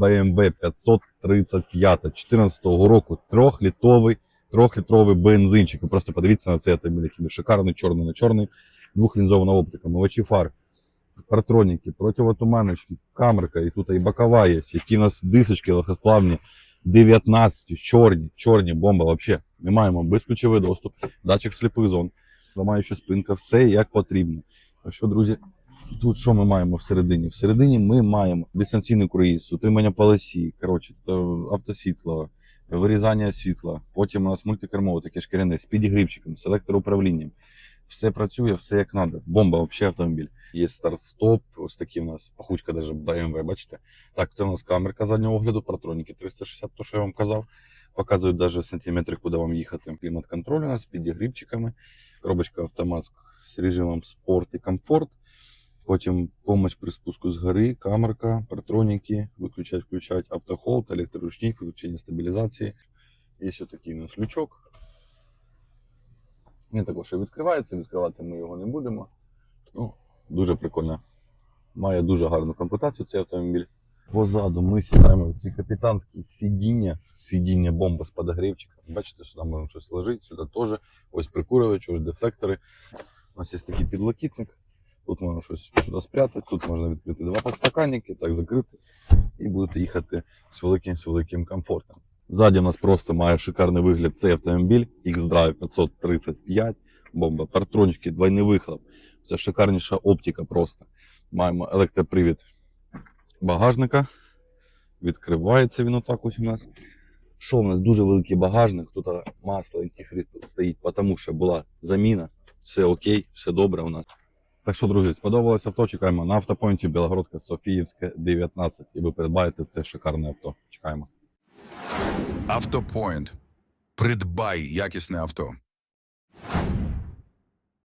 BMW 535 14 року. Трьохлітровий, трьохлітровий бензинчик. Ви просто подивіться на цей автомобіль, який шикарний, чорний на чорний, двохлінзована оптика, мовичі фар, партроніки, противотуманочки, камерка, і тут і бокова є, які у нас дисочки легкосплавні, 19, чорні, чорні, бомба вообще. Ми маємо безключовий доступ, датчик сліпих зон, ламаюча спинка, все як потрібно. Так що, друзі, тут що ми маємо всередині? Всередині ми маємо дистанційний круїз, утримання полосі, коротше, автосвітло, вирізання світла. Потім у нас мультикермово, таке шкіряне, з підігрівчиком, з електроуправлінням. Все працює, все як треба. Бомба, взагалі автомобіль. Є старт-стоп, ось такі у нас пахучка, навіть BMW, бачите. Так, це у нас камерка заднього огляду, протроніки 360, то що я вам казав. Показують навіть сантиметри, куди вам їхати. Клімат-контроль у нас з підігрівчиками, коробочка автомат з режимом спорт і комфорт. Потім помощь при спуску з гори, камерка, партроніки, виключать, включать автохолд, електроручник, виключення стабілізації. Є ось такий у нас лючок. Він також і відкривається, відкривати ми його не будемо. Ну, дуже прикольно. Має дуже гарну комплектацію цей автомобіль. Позаду ми сідаємо в ці капітанські сидіння, сидіння бомба з подогрівчиком. Бачите, сюди можна щось ложити, сюди теж. Ось прикурювач, ось. У нас є такий підлокітник. Тут можна щось сюди спрятати, тут можна відкрити два подстаканники, так закрити, і будете їхати з великим, з великим комфортом. Ззаді у нас просто має шикарний вигляд цей автомобіль X-Drive 535, бомба, партрончики, двойний вихлоп. Це шикарніша оптика просто. Маємо електропривід багажника. Відкривається він отак ось у нас. Що у нас дуже великий багажник, тут масло антифриз стоїть, тому що була заміна. Все окей, все добре у нас. Так що, друзі, сподобалось авто. Чекаємо на автопойнті Білогородка Софіївське 19. І ви придбаєте це шикарне авто. Чекаємо. Автопойнт. Придбай якісне авто.